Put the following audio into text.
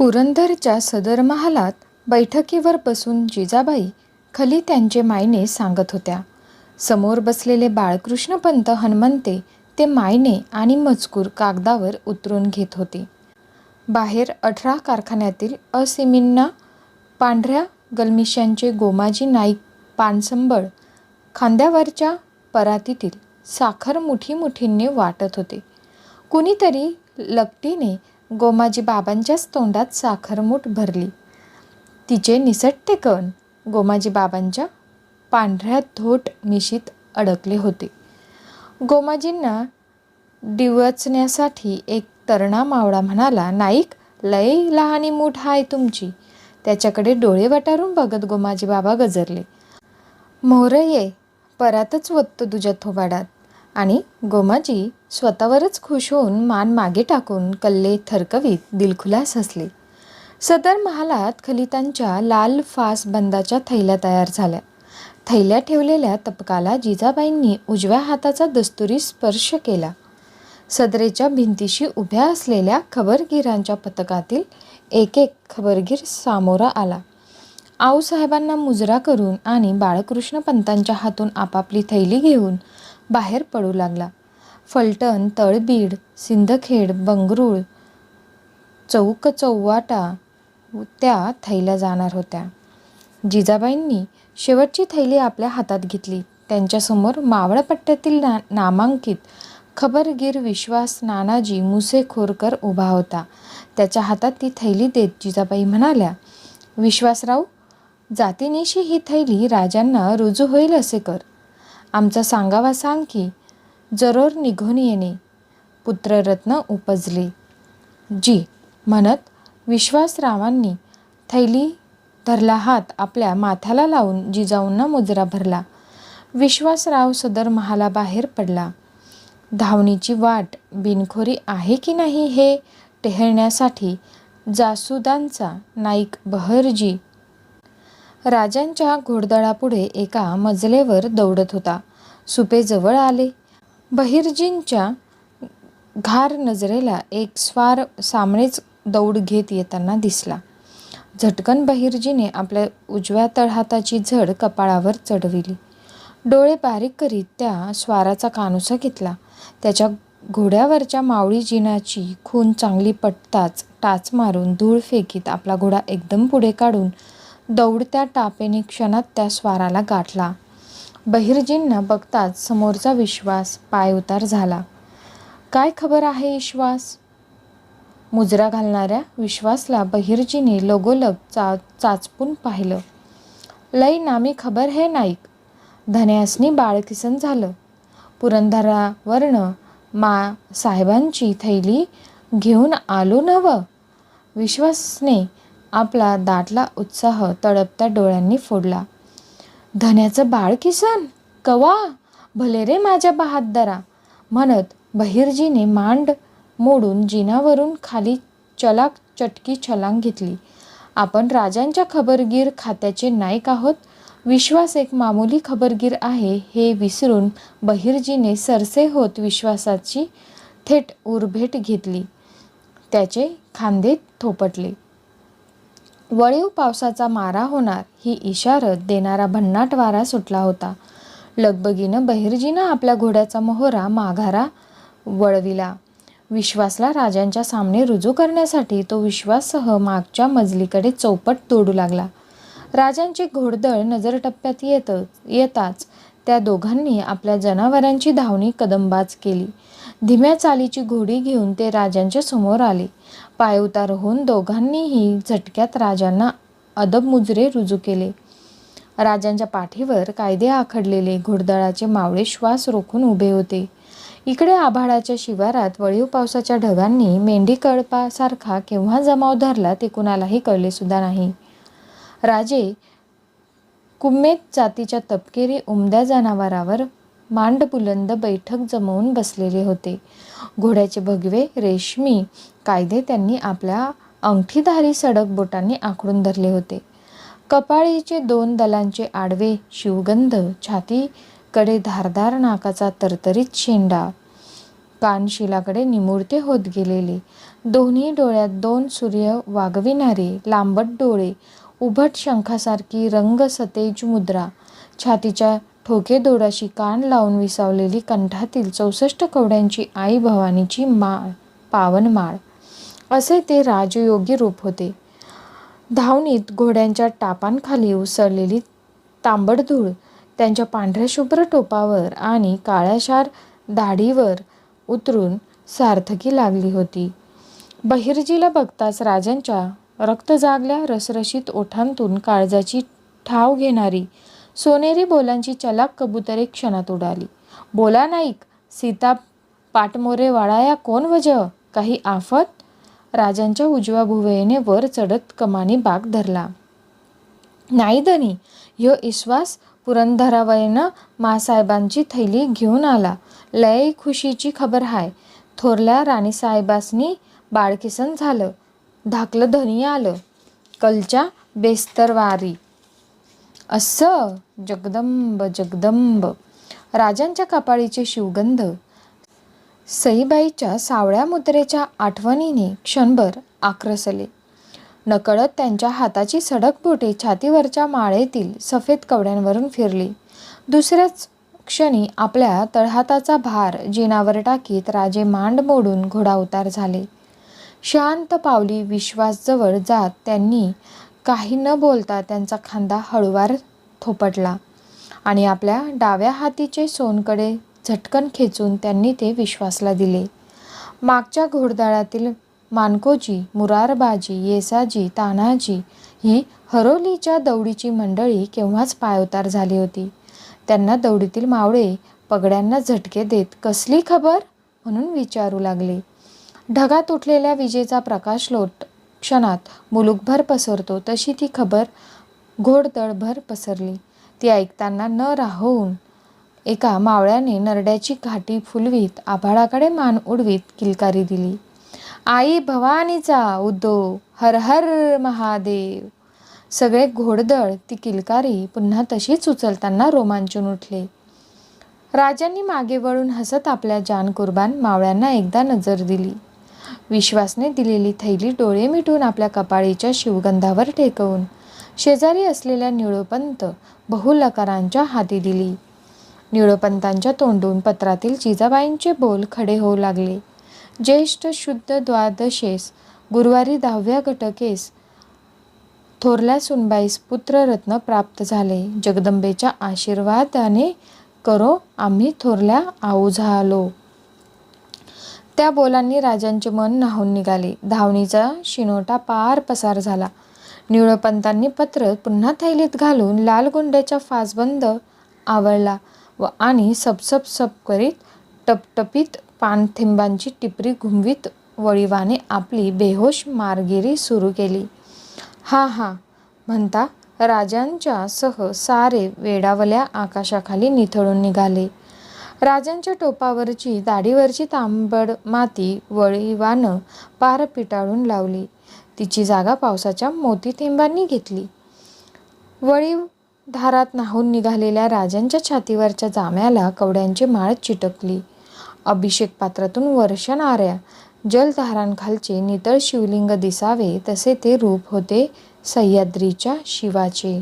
पुरंदरच्या सदर महालात बैठकीवर बसून जिजाबाई खली त्यांचे मायने सांगत होत्या. समोर बसलेले बाळकृष्णपंत हनुमंते ते मायने आणि मजकूर कागदावर उतरून घेत होते. बाहेर अठरा कारखान्यातील असिमींना पांढऱ्या गलमिशांचे गोमाजी नाईक पानसंबळ खांद्यावरच्या परातीतील साखर मुठी मुठींनी वाटत होते. कुणीतरी लकटीने गोमाजी बाबांच्याच तोंडात साखरमूठ भरली. तिचे निसटते कण गोमाजी बाबांच्या पांढऱ्या धोट मिशीत अडकले होते. गोमाजींना डिवचण्यासाठी एक तरणा मावळा म्हणाला नाईक लय लहानी मूठ हाय तुमची. त्याच्याकडे डोळे वटारून बघत गोमाजी बाबा गजरले. मोहर ये परातच वत्त तुझ्या थोबाडात. आणि गोमाजी स्वतःवरच खुश होऊन मान मागे टाकून कल्ले थरकवीत दिलखुलास हसले. सदर महालात खलितांच्या लाल फास बंदाच्या थैल्या तयार झाल्या. थैल्या ठेवलेल्या तपकाला जिजाबाईंनी उजव्या हाताचा दस्तुरी स्पर्श केला. सदरेच्या भिंतीशी उभ्या असलेल्या खबरगिरांच्या पथकातील एक एक खबरगीर सामोरा आला. आऊसाहेबांना मुजरा करून आणि बाळकृष्ण पंतांच्या हातून आपापली थैली घेऊन बाहेर पडू लागला. फलटण तळबीड सिंदखेड बंगरूळ चौक चौवाटा त्या थैल्या जाणार होत्या. जिजाबाईंनी शेवटची थैली आपल्या हातात घेतली. त्यांच्यासमोर मावळपट्ट्यातील ना नामांकित खबरगीर विश्वास नानाजी मुसेखोरकर उभा होता. त्याच्या हातात ती थैली देत जिजाबाई म्हणाल्या विश्वासराव जातीनिशी ही थैली राजांना रुजू होईल असे कर. आमचा सांगावा सांग की जरोर निघून येणे पुत्ररत्न उपजले. जी म्हणत विश्वासरावांनी थैली धरला हात आपल्या माथ्याला लावून जिजाऊंना मुजरा भरला. विश्वासराव सदर महालाबाहेर पडला. धावणीची वाट बिनखोरी आहे की नाही हे टेहळण्यासाठी जासुदांचा नाईक बहरजी राजांच्या घोडदळापुढे एका मजलेवर दौडत होता. सुपेजवळ आले. बहिर्जींच्या घार नजरेला एक स्वार सामनेच दौड घेत येताना दिसला. झटकन बहिर्जीने आपल्या उजव्या तळहाताची झड कपाळावर चढविली. डोळे बारीक करीत त्या स्वाराचा कानुसा घेतला. त्याच्या घोड्यावरच्या मावळी जिनाची खून चांगली पटताच टाच मारून धूळ फेकीत आपला घोडा एकदम पुढे काढून दौडत्या टापेने क्षणात त्या स्वाराला गाठला. बहिर्जींना बघताच समोरचा विश्वास पायउतार झाला. काय खबर आहे विश्वास? मुजरा घालणाऱ्या विश्वासला बहिर्जीने लगोलग चा चाचपून पाहिलं. लई नामी खबर हे नाईक. धन्यासनी बाळकिसन झालं. पुरंदरावरनं मा साहेबांची थैली घेऊन आलो नव. विश्वासने आपला दाटला उत्साह तळपत्या डोळ्यांनी फोडला. धन्याचं बाळ किसन कवा? भले रे माझ्या बहादरा म्हणत बहिर्जीने मांड मोडून जिनावरून खाली चलाक चटकी छलांग घेतली. आपण राजांच्या खबरगीर खात्याचे नाईक आहोत. विश्वास एक मामूली खबरगीर आहे हे विसरून बहिर्जीने सरसे होत विश्वासाची थेट उरभेट घेतली. त्याचे खांदे थोपटले. वळीव पावसाचा मारा होणार ही इशारत देणारा भन्नाट वारा सुटला होता. लगबगीनं बहिर्जीनं आपल्या घोड्याचा मोहरा माघारा वळविला. विश्वासला राजांच्या सामने रुजू करण्यासाठी तो विश्वाससह मागच्या मजलीकडे चौपट तोडू लागला. राजांची घोडदळ नजरटप्प्यात येत येताच त्या दोघांनी आपल्या जनावरांची धावणी कदंबाज केली. धीम्या चालीची घोडी घेऊन ते राजांच्या समोर आले. पायउतार होऊन दोघांनीही झटक्यात राजांना अदब मुजरे रुजू केले. राजांच्या पाठीवर कायदे आखडलेले घोडदळाचे मावळे श्वास रोखून उभे होते. इकडे आभाळाच्या शिवारात वळीव पावसाच्या ढगांनी मेंढी कळपासारखा केव्हा जमाव धरला ते कुणालाही कळले सुद्धा नाही. राजे कुम्मेत जातीच्या तपकिरी उमद्या जनावरावर मांड बुलंद बैठक जमवून बसलेले होते. घोड्याचे भगवे रेशमी कायदे त्यांनी आपल्या अंगठीधारी सडक बोटांनी आखडून धरले होते. कपाळीचे दोन दलांचे आडवे शिवगंध छातीकडे धारदार नाकाचा तरतरीत शेंडा. कानशिलाकडे निमुळते होत गेलेले. दोन्ही डोळ्यात दोन सूर्य वागविणारे लांबट डोळे उभट शंखासारखी रंग सतेज मुद्रा छातीच्या ठोकेदोडाशी कान लावून विसावलेली कंठातील चौसष्ट कवड्यांची आई भवानीची माळ पावन माळ. असे ते राजयोगी रूप होते. धावणीत घोड्यांच्या टापांखाली उसळलेली तांबड धूळ त्यांच्या पांढऱ्या शुभ्र टोपावर आणि काळ्याशार दाढीवर उतरून सार्थकी लागली होती. बहिर्जीला बघताच राजांच्या रक्तजागल्या रसरशीत ओठांतून काळजाची ठाव घेणारी सोनेरी बोलांची चलाक कबुतरे क्षणात उडाली. बोला नाईक सीता पाटमोरे वाळाया कोण वजह काही आफत? राजांच्या उजव्या भुवयेने वर चढत कमानी बाग धरला. नाही धनी ह्यो इश्वास पुरंदरावयनं मासाहेबांची थैली घेऊन आला. लय खुशीची खबर हाय. थोरल्या राणीसाहेबासनी बाळकिसन झालं. धाकलं धनी आलं. कलच्या बेस्तरवारी. असं जगदंब जगदंब. राजांच्या कपाळीचे शिवगंध. सईबाईच्या सावळ्या मुद्रेच्या आठवणीने क्षणभर आक्रसले. नकळत त्यांच्या हाताची सडक बोटे छातीवरच्या माळेतील सफेद कवड्यांवरून फिरली. दुसऱ्याच क्षणी आपल्या तळहाताचा भार जिनावर टाकीत राजे मांड मोडून घोडा उतार झाले. शांत पावली विश्वासजवळ जात त्यांनी काही न बोलता त्यांचा खांदा हळुवार थोपटला आणि आपल्या डाव्या हातीचे सोनकडे झटकन खेचून त्यांनी ते विश्वासला दिले. मागच्या घोडदळातील मानकोजी मुरारबाजी येसाजी तानाजी ही हरोलीच्या दौडीची मंडळी केव्हाच पायउतार झाली होती? त्यांना दौडीतील मावळे पगड्यांना झटके देत कसली खबर? म्हणून विचारू लागले. ढगात उठलेल्या विजेचा प्रकाश लोट क्षणात मुलुकभर पसरतो तशी ती खबर घोडदळभर पसरली. ती ऐकताना न राहून एका मावळ्याने नरड्याची घाटी फुलवीत आभाळाकडे मान उडवीत किलकारी दिली. आई भवानीचा उद्धो हर हर महादेव. सगळे घोडदळ ती किलकारी पुन्हा तशीच उचलताना रोमांचून उठले. राजांनी मागे वळून हसत आपल्या जान कुर्बान मावळ्यांना एकदा नजर दिली. विश्वासने दिलेली थैली डोळे मिटून आपल्या कपाळीच्या शिवगंधावर टेकवून शेजारी असलेल्या निळोपंत बहुलकारांच्या हाती दिली. निळोपंतांच्या तोंडून पत्रातील जिजाबाईंचे बोल खडे होऊ लागले. ज्येष्ठ शुद्ध द्वादशेस गुरुवारी दहाव्या घटकेस थोरल्या सुनबाईस पुत्ररत्न प्राप्त झाले. जगदंबेच्या आशीर्वादाने करो आम्ही थोरल्या आऊ झालो त्या बोलांनी राजांचे मन न्हावून निघाले. धावणीचा शिनोटा पार पसार झाला. निळपंतांनी पत्र पुन्हा थैलीत घालून लाल गुंड्याच्या फासबंद आवळला व आणि सपसप सप करीत टपटपीत पानथिंबांची टिपरी घुमवीत वळीवाने आपली बेहोश मारगिरी सुरू केली. हा हा म्हणता राजांच्या सह सारे वेडावल्या आकाशाखाली निथळून निघाले. राजांच्या टोपावरची दाढीवरची तांबड माती वळीवानं पार पिटाळून लावली. तिची जागा पावसाच्या मोती थेंबांनी घेतली. वळीव धारात नाहून निघालेल्या राजांच्या छातीवरच्या जाम्याला कवड्यांची माळ चिटकली. अभिषेक पात्रातून वर्षणाऱ्या जलधारांखालचे नितळ शिवलिंग दिसावे तसे ते रूप होते सह्याद्रीच्या शिवाचे.